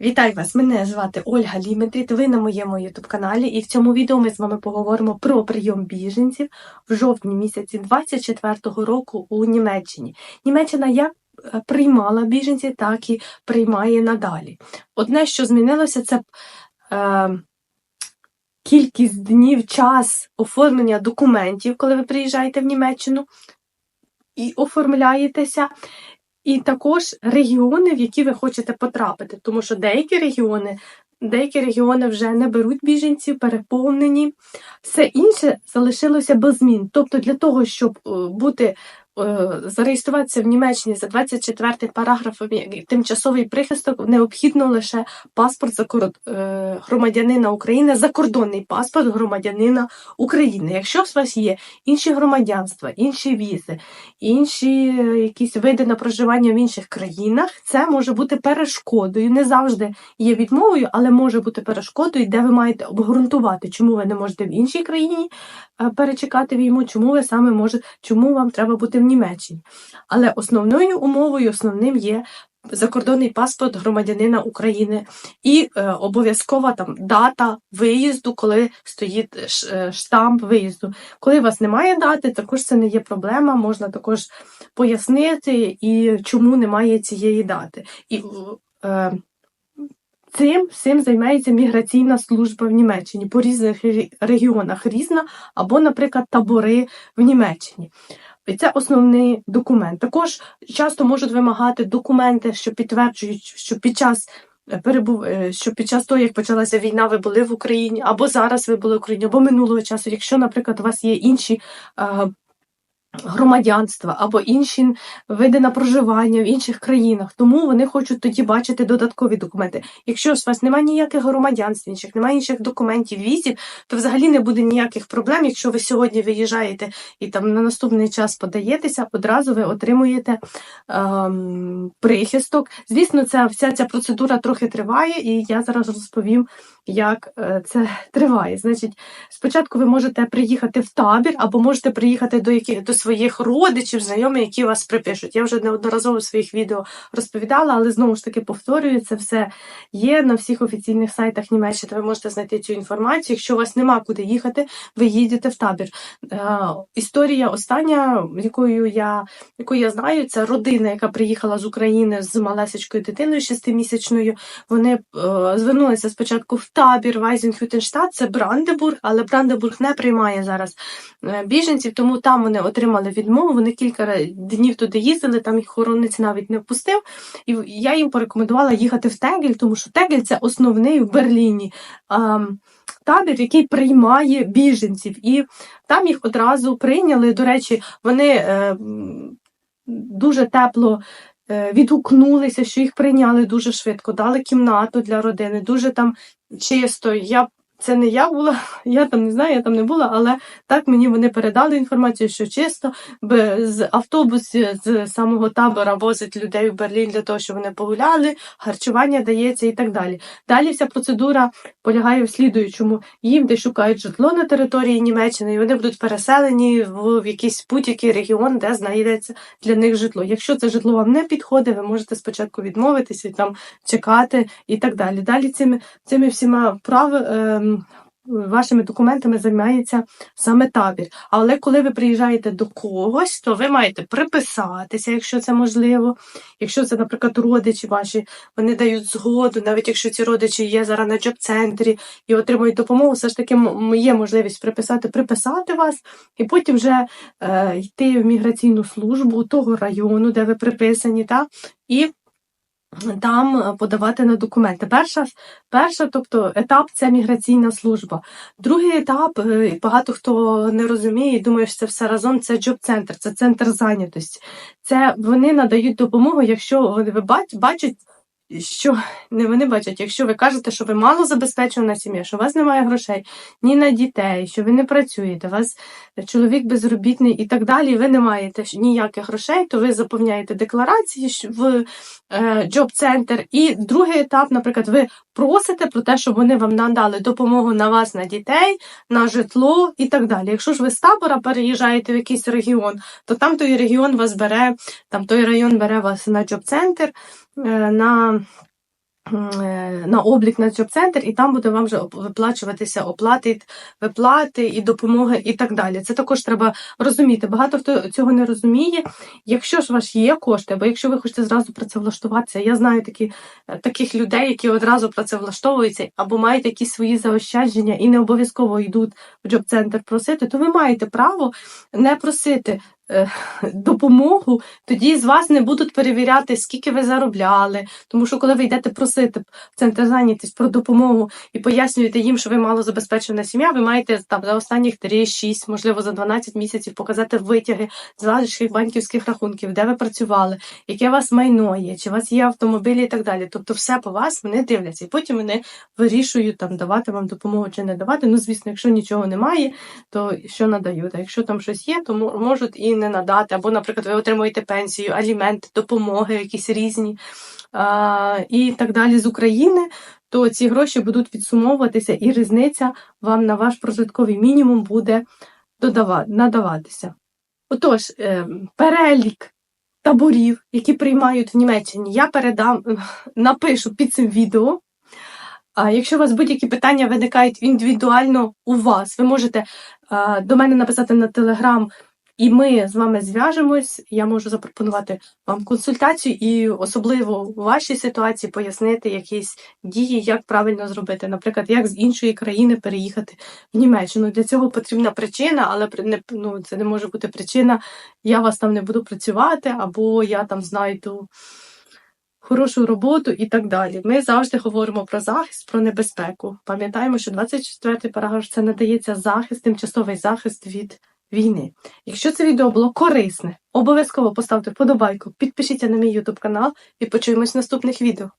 Вітаю вас! Мене звати Ольга Ліметріт. Ви на моєму ютуб каналі, і в цьому відео ми з вами поговоримо про прийом біженців в жовтні місяці 24-го року у Німеччині. Німеччина як е, приймала біженців, так і приймає надалі. Одне, що змінилося, це е, кількість днів, час оформлення документів, коли ви приїжджаєте в Німеччину і оформляєтеся. І також регіони, в які ви хочете потрапити, тому що деякі регіони, деякі регіони вже не беруть біженців, переповнені, все інше залишилося без змін. Тобто, для того, щоб е, бути зареєструватися в Німеччині за 24 параграфом тимчасовий прихисток, необхідно лише паспорт е, громадянина України, закордонний паспорт громадянина України. Якщо у вас є інші громадянства, інші візи, інші е, якісь види на проживання в інших країнах, це може бути перешкодою. Не завжди є відмовою, але може бути перешкодою, де ви маєте обґрунтувати, чому ви не можете в іншій країні е, перечекати війну, чому ви саме можете, чому вам треба бути в Німеччині. Але основною умовою, основним є. Закордонний паспорт громадянина України і е, обов'язкова там дата виїзду, коли стоїть ш- е, штамп виїзду. Коли у вас немає дати, також це не є проблема. Можна також пояснити, і чому немає цієї дати. І е, цим всім займається міграційна служба в Німеччині по різних регіонах різна, або, наприклад, табори в Німеччині. І це основний документ. Також часто можуть вимагати документи, що підтверджують, що під час е, перебув, е, що під час того, як почалася війна, ви були в Україні, або зараз ви були в Україні, або минулого часу, якщо, наприклад, у вас є інші. е, Громадянства або інші види на проживання в інших країнах, тому вони хочуть тоді бачити додаткові документи. Якщо у вас немає ніяких громадянств інших, немає інших документів, візів, то взагалі не буде ніяких проблем. Якщо ви сьогодні виїжджаєте і там на наступний час подаєтеся, одразу ви отримуєте ем, прихисток. Звісно, ця вся ця процедура трохи триває, і я зараз розповім, як е, це триває. Значить, спочатку ви можете приїхати в табір, або можете приїхати до яких до своїх родичів, знайомих, які вас припишуть. Я вже неодноразово в своїх відео розповідала, але знову ж таки повторюю, це все є на всіх офіційних сайтах Німеччини. Ви можете знайти цю інформацію. Якщо у вас нема куди їхати, ви їдете в табір. Е, історія остання, якою я яку я знаю, це родина, яка приїхала з України з малесечкою дитиною шестимісячною. Вони е, звернулися спочатку в табір Вайзенхютенштадт, це Брандебург, але Брандебург не приймає зараз е, біженців, тому там вони отримали відмову. Вони кілька днів туди їздили, там їх охоронець навіть не впустив. І я їм порекомендувала їхати в Тегель, тому що Тегель це основний в Берліні. Табір, який приймає біженців, і там їх одразу прийняли. До речі, вони е, дуже тепло е, відгукнулися, що їх прийняли дуже швидко, дали кімнату для родини, дуже там чисто. Я це не я була, я там не знаю, я там не була, але так мені вони передали інформацію, що чисто з автобусів з самого табора возить людей в Берлін для того, щоб вони погуляли, харчування дається і так далі. Далі вся процедура полягає в слідуючому. Їм де шукають житло на території Німеччини, і вони будуть переселені в, якийсь будь-який регіон, де знайдеться для них житло. Якщо це житло вам не підходить, ви можете спочатку відмовитися і там чекати і так далі. Далі цими, цими всіма прав. Вашими документами займається саме табір. Але коли ви приїжджаєте до когось, то ви маєте приписатися, якщо це можливо. Якщо це, наприклад, родичі ваші, вони дають згоду, навіть якщо ці родичі є зараз на джоб-центрі і отримують допомогу, все ж таки є можливість приписати, приписати вас, і потім вже е, йти в міграційну службу того району, де ви приписані, та, і там е, подавати на документи. Перша, перша, тобто етап це міграційна служба. Другий етап, е, багато хто не розуміє і думає, що це все разом. Це джоб-центр, це центр зайнятості. Це вони надають допомогу, якщо вони бачать. Що не вони бачать, якщо ви кажете, що ви мало забезпечена сім'я, що у вас немає грошей ні на дітей, що ви не працюєте, у вас чоловік безробітний і так далі, ви не маєте ніяких грошей, то ви заповняєте декларації в джоб-центр. І другий етап, наприклад, ви просите про те, щоб вони вам надали допомогу на вас, на дітей, на житло і так далі. Якщо ж ви з табора переїжджаєте в якийсь регіон, то там той регіон вас бере, там той район бере вас на джоб-центр, на е, на облік на Джоб-центр, і там буде вам вже виплачуватися оплати, виплати і допомоги, і так далі. Це також треба розуміти. Багато хто цього не розуміє. Якщо ж у вас є кошти, або якщо ви хочете зразу працевлаштуватися, я знаю такі, е, таких людей, які одразу працевлаштовуються, або мають якісь свої заощадження і не обов'язково йдуть в Джоб-центр просити, то ви маєте право не просити. Е, Допомогу, тоді з вас не будуть перевіряти, скільки ви заробляли. Тому що коли ви йдете просити в центр зайнятість про допомогу і пояснюєте їм, що ви мало забезпечена сім'я, ви маєте там за останніх 3-6, можливо, за 12 місяців показати витяги з ваших банківських рахунків, де ви працювали, яке у вас майно є, чи у вас є автомобілі і так далі. Тобто, все по вас вони дивляться, і потім вони вирішують там давати вам допомогу чи не давати. Ну, звісно, якщо нічого немає, то що надають? А якщо там щось є, то можуть і не надати. Або, наприклад, ви отримуєте пенсію, аліменти, допомоги, якісь різні а, і так далі з України. То ці гроші будуть відсумовуватися, і різниця вам на ваш прожитковий мінімум буде надаватися. Отож, е, перелік таборів, які приймають в Німеччині, я передам, напишу під цим відео. А якщо у вас будь-які питання виникають індивідуально у вас, ви можете а, до мене написати на телеграм, і ми з вами зв'яжемось. Я можу запропонувати вам консультацію і особливо у вашій ситуації пояснити якісь дії, як правильно зробити. Наприклад, як з іншої країни переїхати в Німеччину. Для цього потрібна причина, але не, ну, це не може бути причина, я вас там не буду працювати, або я там знайду хорошу роботу і так далі. Ми завжди говоримо про захист, про небезпеку. Пам'ятаємо, що 24-й параграф це надається захист, тимчасовий захист від війни. Якщо це відео було корисне, обов'язково поставте вподобайку, підпишіться на мій YouTube канал і почуємось в наступних відео.